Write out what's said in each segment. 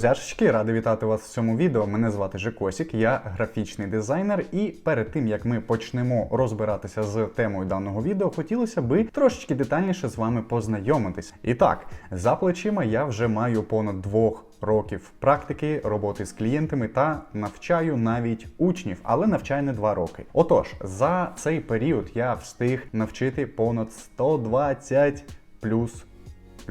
Друзяшечки, радий вітати вас в цьому відео. Мене звати Жекосік, я графічний дизайнер. І перед тим як ми почнемо розбиратися з темою даного відео, хотілося би трошечки детальніше з вами познайомитись. І так, за плечима я вже маю понад двох. Років практики роботи з клієнтами та навчаю навіть учнів, але навчаю не два роки. Отож, за цей період я встиг навчити понад 120 плюс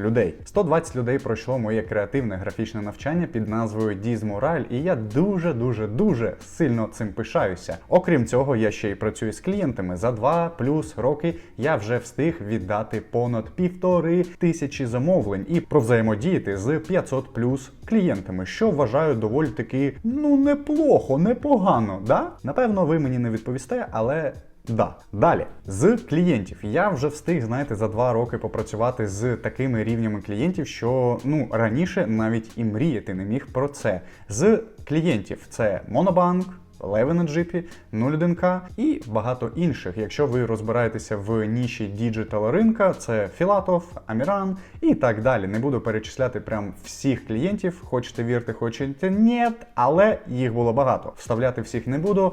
людей. 120 людей пройшло моє креативне графічне навчання під назвою Дізмораль, і я дуже дуже дуже сильно цим пишаюся. Окрім цього, я ще й працюю з клієнтами. За 2 плюс роки я вже встиг віддати понад півтори тисячі замовлень і провзаємодіяти з 500 плюс клієнтами, що вважаю доволі таки ну неплохо, непогано. Да? Напевно, ви мені не відповісте, але. Да. Далі з клієнтів я вже встиг, знаєте, за два роки попрацювати з такими рівнями клієнтів, що ну раніше навіть і мріяти не міг про це. З клієнтів це Monobank, Леви на джипі, 01К і багато інших. Якщо ви розбираєтеся в ніші діджитал ринка, це Філатов, Аміран і так далі. Не буду перечисляти прям всіх клієнтів. Хочете вірте, хочете ні, але їх було багато. Вставляти всіх не буду.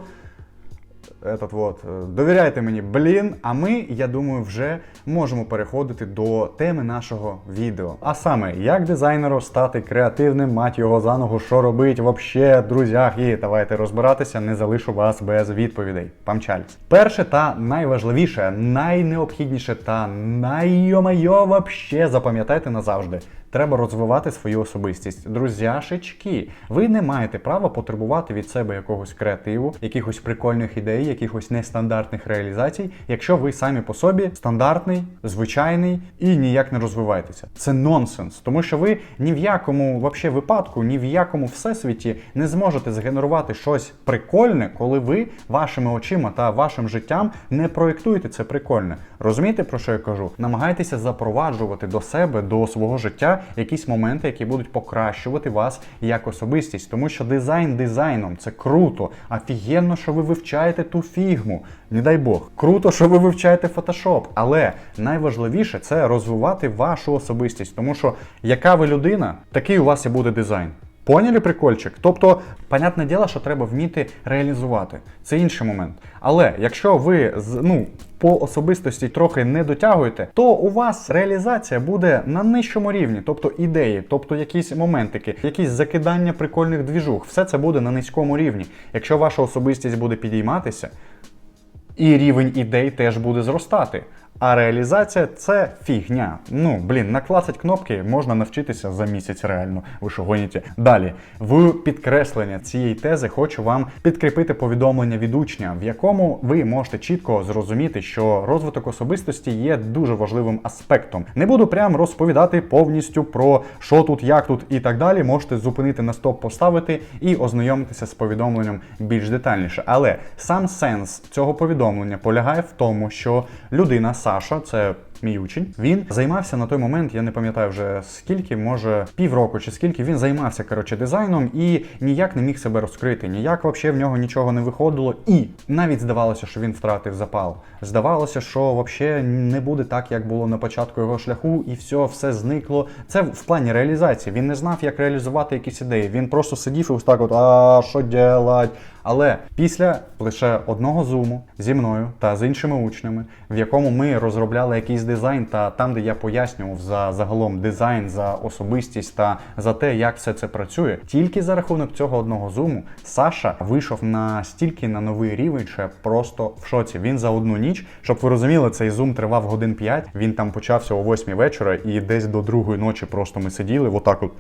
Этот вот, е, довіряйте мені, блін. А ми, я думаю, вже можемо переходити до теми нашого відео. А саме, як дизайнеру стати креативним, мать його за ногу, що робить вообще, друзях, і давайте розбиратися, не залишу вас без відповідей. Памчались. Перше та найважливіше, найнеобхідніше та наййо-майо вообще запам'ятайте назавжди. Треба розвивати свою особистість. Друзяшечки, ви не маєте права потребувати від себе якогось креативу, якихось прикольних ідей, якихось нестандартних реалізацій, якщо ви самі по собі стандартний, звичайний і ніяк не розвиваєтеся. Це нонсенс, тому що ви ні в якому вообще випадку, ні в якому всесвіті не зможете згенерувати щось прикольне, коли ви вашими очима та вашим життям не проєктуєте це прикольне. Розумієте, про що я кажу? Намагайтеся запроваджувати до себе, до свого життя якісь моменти, які будуть покращувати вас як особистість, тому що дизайн дизайном це круто. Офігенно, що ви вивчаєте ту фігму. Не дай Бог. Круто, що ви вивчаєте фотошоп. Але найважливіше це розвивати вашу особистість, тому що яка ви людина, такий у вас і буде дизайн. Поняли прикольчик? Тобто, понятне діло, що треба вміти реалізувати. Це інший момент. Але якщо ви ну, по особистості трохи не дотягуєте, то у вас реалізація буде на нижчому рівні, тобто ідеї, тобто якісь моментики, якісь закидання прикольних двіжух. Все це буде на низькому рівні. Якщо ваша особистість буде підійматися, і рівень ідей теж буде зростати. А реалізація це фігня. Ну, блін, наклацать кнопки можна навчитися за місяць реально. Ви що гоніте? Далі, в підкреслення цієї тези хочу вам підкріпити повідомлення від учня, в якому ви можете чітко зрозуміти, що розвиток особистості є дуже важливим аспектом. Не буду прям розповідати повністю про що тут, як тут і так далі. Можете зупинити на стоп, поставити і ознайомитися з повідомленням більш детальніше. Але сам сенс цього повідомлення полягає в тому, що людина Саша, це мій учень, він займався на той момент, я не пам'ятаю вже скільки, може півроку чи скільки він займався коротше дизайном і ніяк не міг себе розкрити, ніяк вообще в нього нічого не виходило. І навіть здавалося, що він втратив запал. Здавалося, що вообще не буде так, як було на початку його шляху, і все, все зникло. Це в плані реалізації. Він не знав, як реалізувати якісь ідеї. Він просто сидів і ось так, от а що делать? Але після лише одного зуму зі мною та з іншими учнями, в якому ми розробляли якийсь дизайн, та там, де я пояснював за загалом дизайн, за особистість та за те, як все це працює, тільки за рахунок цього одного зуму Саша вийшов настільки на новий рівень, що я просто в шоці. Він за одну ніч, щоб ви розуміли, цей зум тривав годин 5, Він там почався о 8 вечора, і десь до другої ночі просто ми сиділи, отак от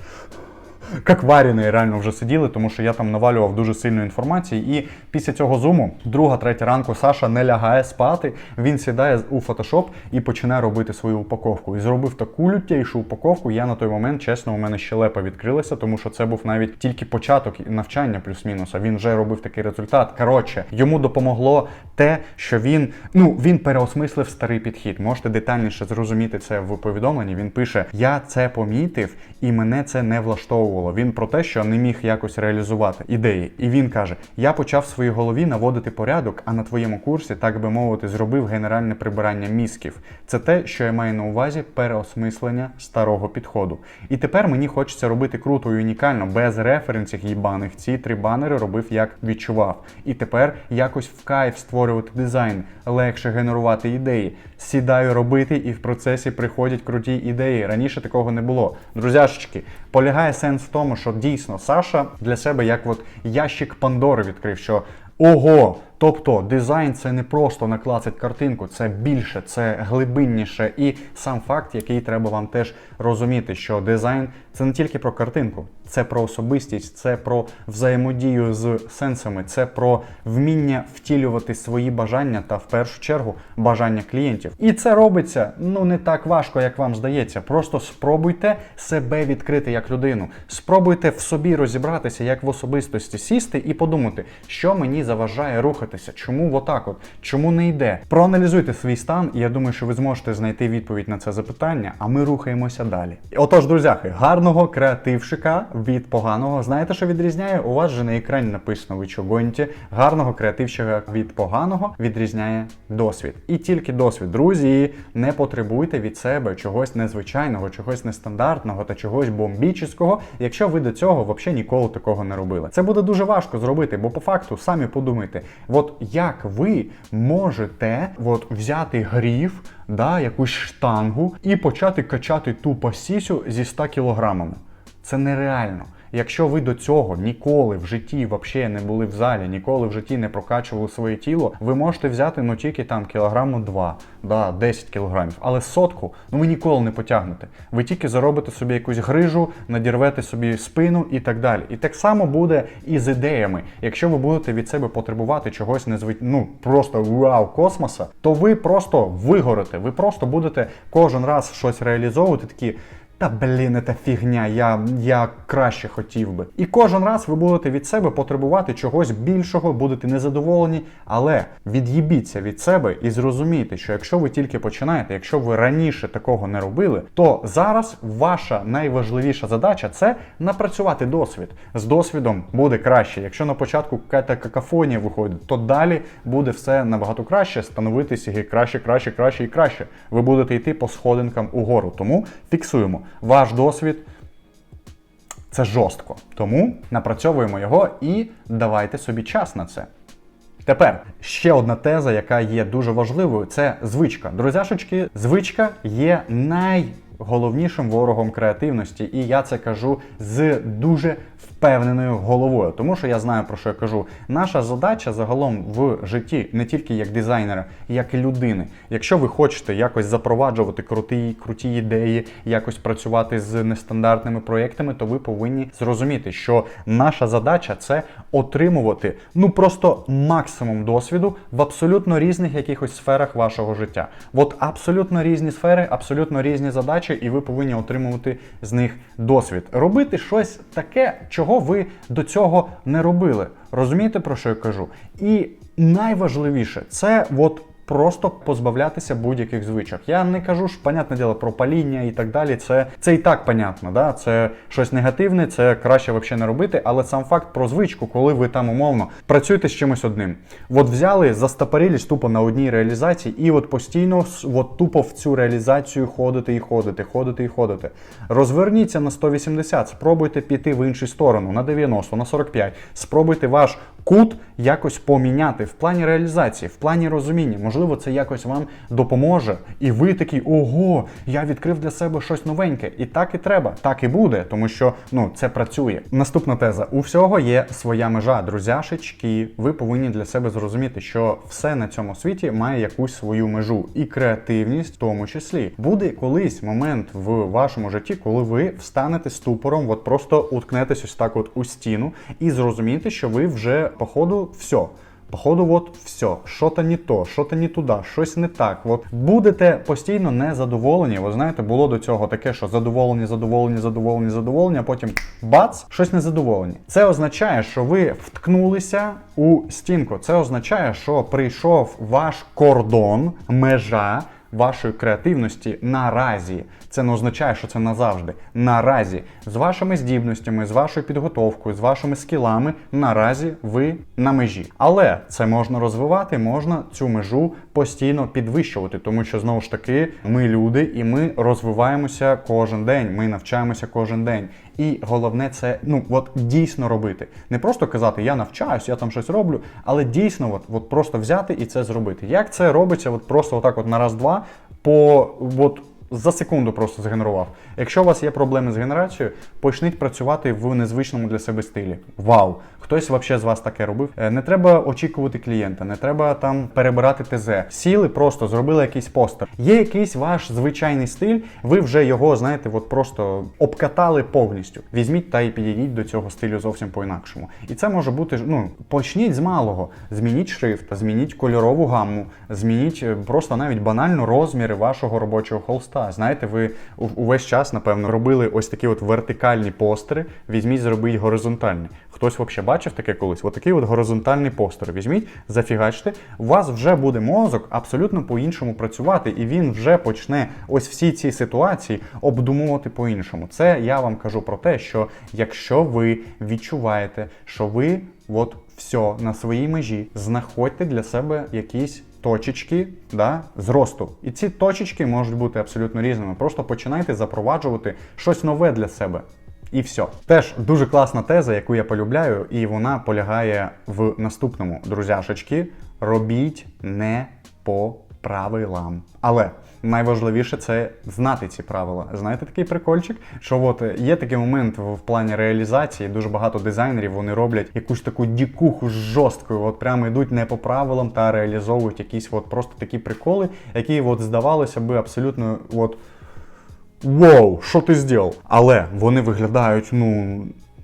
як варені реально вже сиділи, тому що я там навалював дуже сильну інформацію. І після цього зуму, друга, третя ранку, Саша не лягає спати. Він сідає у фотошоп і починає робити свою упаковку. І зробив таку лютейшу упаковку. Я на той момент, чесно, у мене щелепа відкрилася, тому що це був навіть тільки початок навчання, плюс-мінус. А він вже робив такий результат. Коротше, йому допомогло те, що він ну він переосмислив старий підхід. Можете детальніше зрозуміти це в повідомленні. Він пише: Я це помітив, і мене це не влаштовувало. Стримувало. Він про те, що не міг якось реалізувати ідеї. І він каже: Я почав в своїй голові наводити порядок, а на твоєму курсі, так би мовити, зробив генеральне прибирання мізків. Це те, що я маю на увазі переосмислення старого підходу. І тепер мені хочеться робити круто і унікально, без референсів їбаних. Ці три банери робив як відчував. І тепер якось в кайф створювати дизайн, легше генерувати ідеї. Сідаю робити, і в процесі приходять круті ідеї. Раніше такого не було. Друзяшечки, полягає сенс в тому, що дійсно Саша для себе як от ящик Пандори відкрив, що ого. Тобто дизайн це не просто наклацать картинку, це більше, це глибинніше. І сам факт, який треба вам теж розуміти, що дизайн це не тільки про картинку, це про особистість, це про взаємодію з сенсами, це про вміння втілювати свої бажання та в першу чергу бажання клієнтів. І це робиться ну не так важко, як вам здається. Просто спробуйте себе відкрити як людину. Спробуйте в собі розібратися як в особистості, сісти і подумати, що мені заважає рухатися, чому отак от, чому не йде. Проаналізуйте свій стан, і я думаю, що ви зможете знайти відповідь на це запитання, а ми рухаємося далі. Отож, друзяки, гарного креативщика від поганого. Знаєте, що відрізняє? У вас же на екрані написано ви чогоньте. Гарного креативщика від поганого відрізняє досвід. І тільки досвід. Друзі, не потребуйте від себе чогось незвичайного, чогось нестандартного та чогось бомбічного, якщо ви до цього взагалі ніколи такого не робили. Це буде дуже важко зробити, бо по факту самі подумайте, от як ви можете от, взяти гріф, да, якусь штангу і почати качати ту пасісю зі 100 кілограмами. Це нереально. Якщо ви до цього ніколи в житті взагалі не були в залі, ніколи в житті не прокачували своє тіло, ви можете взяти ну тільки там кілограму 2, да, 10 кілограмів. Але сотку ну ви ніколи не потягнете. Ви тільки заробите собі якусь грижу, надірвете собі спину і так далі. І так само буде і з ідеями. Якщо ви будете від себе потребувати чогось незвич... ну просто вау космоса, то ви просто вигорите. Ви просто будете кожен раз щось реалізовувати такі. Та блін, це фігня, я, я краще хотів би. І кожен раз ви будете від себе потребувати чогось більшого, будете незадоволені, але від'їбіться від себе і зрозумійте, що якщо ви тільки починаєте, якщо ви раніше такого не робили, то зараз ваша найважливіша задача це напрацювати досвід. З досвідом буде краще. Якщо на початку якась какафонія виходить, то далі буде все набагато краще, становитися і краще, краще, краще і краще. Ви будете йти по сходинкам угору. Тому фіксуємо ваш досвід. Це жорстко. Тому напрацьовуємо його і давайте собі час на це. Тепер ще одна теза, яка є дуже важливою, це звичка. Друзяшечки, звичка є найголовнішим ворогом креативності, і я це кажу з дуже впевненою головою, тому що я знаю про що я кажу. Наша задача загалом в житті не тільки як дизайнера, як і людини. Якщо ви хочете якось запроваджувати круті, круті ідеї, якось працювати з нестандартними проєктами, то ви повинні зрозуміти, що наша задача це отримувати ну просто максимум досвіду в абсолютно різних якихось сферах вашого життя. От абсолютно різні сфери, абсолютно різні задачі, і ви повинні отримувати з них досвід. Робити щось таке, чого ви до цього не робили. Розумієте, про що я кажу? І найважливіше це от. Просто позбавлятися будь-яких звичок. Я не кажу ж, понятне діло, про паління і так далі. Це це і так понятно, да? це щось негативне, це краще взагалі не робити. Але сам факт про звичку, коли ви там умовно працюєте з чимось одним. От взяли, застопорились тупо на одній реалізації, і от постійно от тупо в цю реалізацію ходите і ходите, ходите і ходите. Розверніться на 180, спробуйте піти в іншу сторону, на 90, на 45. Спробуйте ваш кут якось поміняти в плані реалізації, в плані розуміння. Можливо, це якось вам допоможе, і ви такий, ого, я відкрив для себе щось новеньке. І так і треба, так і буде, тому що ну це працює. Наступна теза: у всього є своя межа, друзяшечки. Ви повинні для себе зрозуміти, що все на цьому світі має якусь свою межу, і креативність в тому числі. Буде колись момент в вашому житті, коли ви встанете ступором, от просто уткнетесь ось так, от у стіну, і зрозумієте, що ви вже по ходу все. Походу, от все, що-то не то, що-то не туди, щось не так. От будете постійно незадоволені. Ви знаєте, було до цього таке, що задоволені, задоволені, задоволені, задоволені, а потім бац, щось незадоволені. Це означає, що ви вткнулися у стінку. Це означає, що прийшов ваш кордон, межа вашої креативності наразі. Це не означає, що це назавжди. Наразі з вашими здібностями, з вашою підготовкою, з вашими скілами, наразі ви на межі. Але це можна розвивати, можна цю межу постійно підвищувати, тому що знову ж таки ми люди і ми розвиваємося кожен день. Ми навчаємося кожен день. І головне це ну от дійсно робити. Не просто казати я навчаюсь, я там щось роблю, але дійсно, от, от просто взяти і це зробити. Як це робиться? От просто отак, от на раз-два, по от. За секунду просто згенерував. Якщо у вас є проблеми з генерацією, почніть працювати в незвичному для себе стилі. Вау! Хтось взагалі з вас таке робив. Е, Не треба очікувати клієнта, не треба там перебирати ТЗ. Сіли, просто зробили якийсь постер. Є якийсь ваш звичайний стиль, ви вже його, знаєте, от просто обкатали повністю. Візьміть та й підійдіть до цього стилю зовсім по-інакшому. І це може бути ну, почніть з малого. Змініть шрифт, змініть кольорову гамму, змініть е, просто навіть банально розміри вашого робочого холста. Знаєте, ви увесь час, напевно, робили ось такі от вертикальні постери. Візьміть, зробіть горизонтальні. Хтось взагалі бачив таке колись? Отакий от горизонтальний постер. Візьміть, зафігачте. У вас вже буде мозок абсолютно по-іншому працювати, і він вже почне ось всі ці ситуації обдумувати по-іншому. Це я вам кажу про те, що якщо ви відчуваєте, що ви от все на своїй межі, знаходьте для себе якісь точечки да, зросту. І ці точечки можуть бути абсолютно різними. Просто починайте запроваджувати щось нове для себе. І все. Теж дуже класна теза, яку я полюбляю, і вона полягає в наступному, друзяшечки. Робіть не по правилам. Але найважливіше це знати ці правила. Знаєте такий прикольчик? Що от е, є такий момент в плані реалізації, дуже багато дизайнерів вони роблять якусь таку дікуху жорстку, от прямо йдуть не по правилам та реалізовують якісь от просто такі приколи, які от здавалося би абсолютно от. Воу, що ти зробив? Але вони виглядають, ну.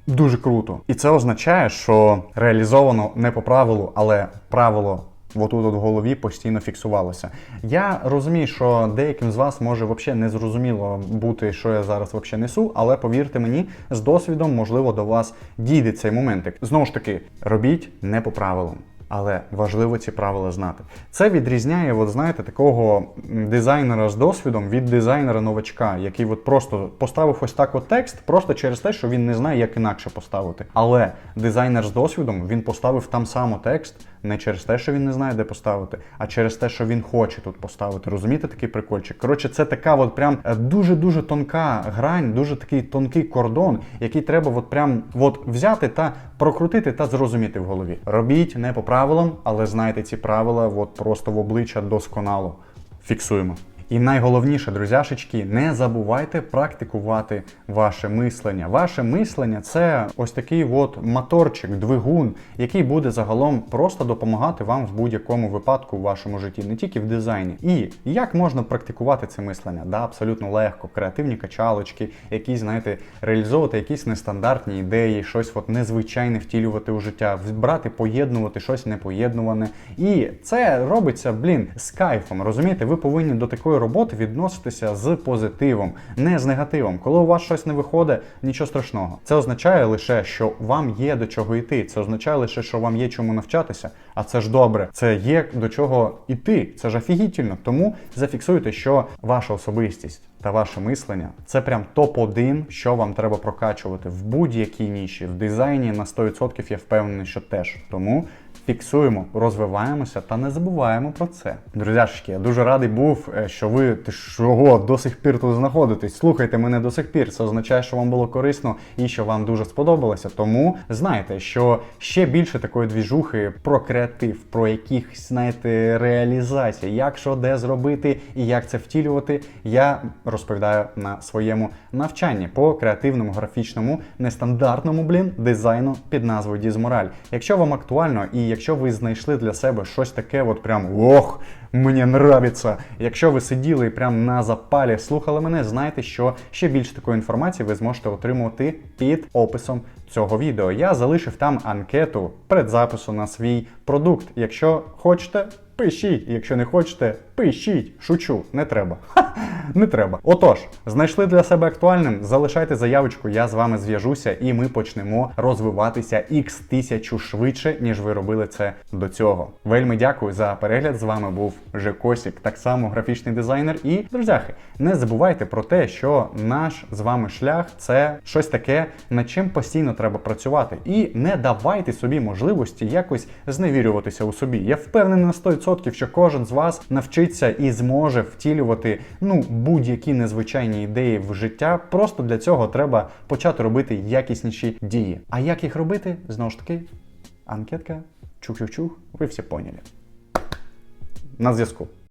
Дуже круто. І це означає, що реалізовано не по правилу, але правило отут от в голові постійно фіксувалося. Я розумію, що деяким з вас може взагалі не зрозуміло бути, що я зараз взагалі несу, але повірте мені, з досвідом, можливо, до вас дійде цей моментик. Знову ж таки, робіть не по правилам. Але важливо ці правила знати. Це відрізняє, от знаєте, такого дизайнера з досвідом від дизайнера новачка, який от просто поставив ось так от текст, просто через те, що він не знає, як інакше поставити. Але дизайнер з досвідом він поставив там само текст не через те, що він не знає, де поставити, а через те, що він хоче тут поставити. Розумієте, такий прикольчик? Коротше, це така от прям е, дуже-дуже тонка грань, дуже такий тонкий кордон, який треба от прям от взяти та прокрутити та зрозуміти в голові. Робіть не по правилам, але знайте ці правила от просто в обличчя досконало. Фіксуємо. І найголовніше, друзяшечки, не забувайте практикувати ваше мислення. Ваше мислення це ось такий от моторчик, двигун, який буде загалом просто допомагати вам в будь-якому випадку в вашому житті, не тільки в дизайні. І як можна практикувати це мислення? Да, абсолютно легко. Креативні качалочки, якісь, знаєте, реалізовувати якісь нестандартні ідеї, щось от незвичайне втілювати у життя, брати, поєднувати щось непоєднуване. І це робиться, блін, з кайфом. Розумієте, ви повинні до такої роботи відноситися з позитивом, не з негативом. Коли у вас щось не виходить, нічого страшного. Це означає лише, що вам є до чого йти. Це означає лише, що вам є чому навчатися. А це ж добре. Це є до чого йти. Це ж офігітельно. Тому зафіксуйте, що ваша особистість та ваше мислення це прям топ-1, що вам треба прокачувати в будь-якій ніші. В дизайні на 100% я впевнений, що теж. Тому фіксуємо, розвиваємося та не забуваємо про це. Друзяшки, я дуже радий був, е, що ви ти чого до сих пір тут знаходитесь. Слухайте мене до сих пір. Це означає, що вам було корисно і що вам дуже сподобалося. Тому знайте, що ще більше такої двіжухи про креатив, про якихось, знаєте, реалізації, як що де зробити і як це втілювати, я розповідаю на своєму навчанні по креативному, графічному, нестандартному блін дизайну під назвою Дізмораль. Якщо вам актуально і якщо ви знайшли для себе щось таке, от прям ох, мені нравиться. Якщо ви сиділи і прям на запалі слухали мене, знайте, що ще більше такої інформації ви зможете отримувати під описом цього відео. Я залишив там анкету предзапису на свій продукт. Якщо хочете, пишіть. Якщо не хочете, пишіть. Шучу, не треба. Ха! Не треба. Отож, знайшли для себе актуальним. Залишайте заявочку, я з вами зв'яжуся, і ми почнемо розвиватися x тисячу швидше, ніж ви робили це до цього. Вельми дякую за перегляд. З вами був Жекосік, так само графічний дизайнер. І друзяхи, не забувайте про те, що наш з вами шлях це щось таке, над чим постійно треба працювати. І не давайте собі можливості якось зневірюватися у собі. Я впевнений на 100%, що кожен з вас навчиться і зможе втілювати ну будь-які незвичайні ідеї в життя. Просто для цього треба почати робити якісніші дії. А як їх робити? Знову ж таки, анкетка, чух-чух-чух, ви всі поняли. На зв'язку.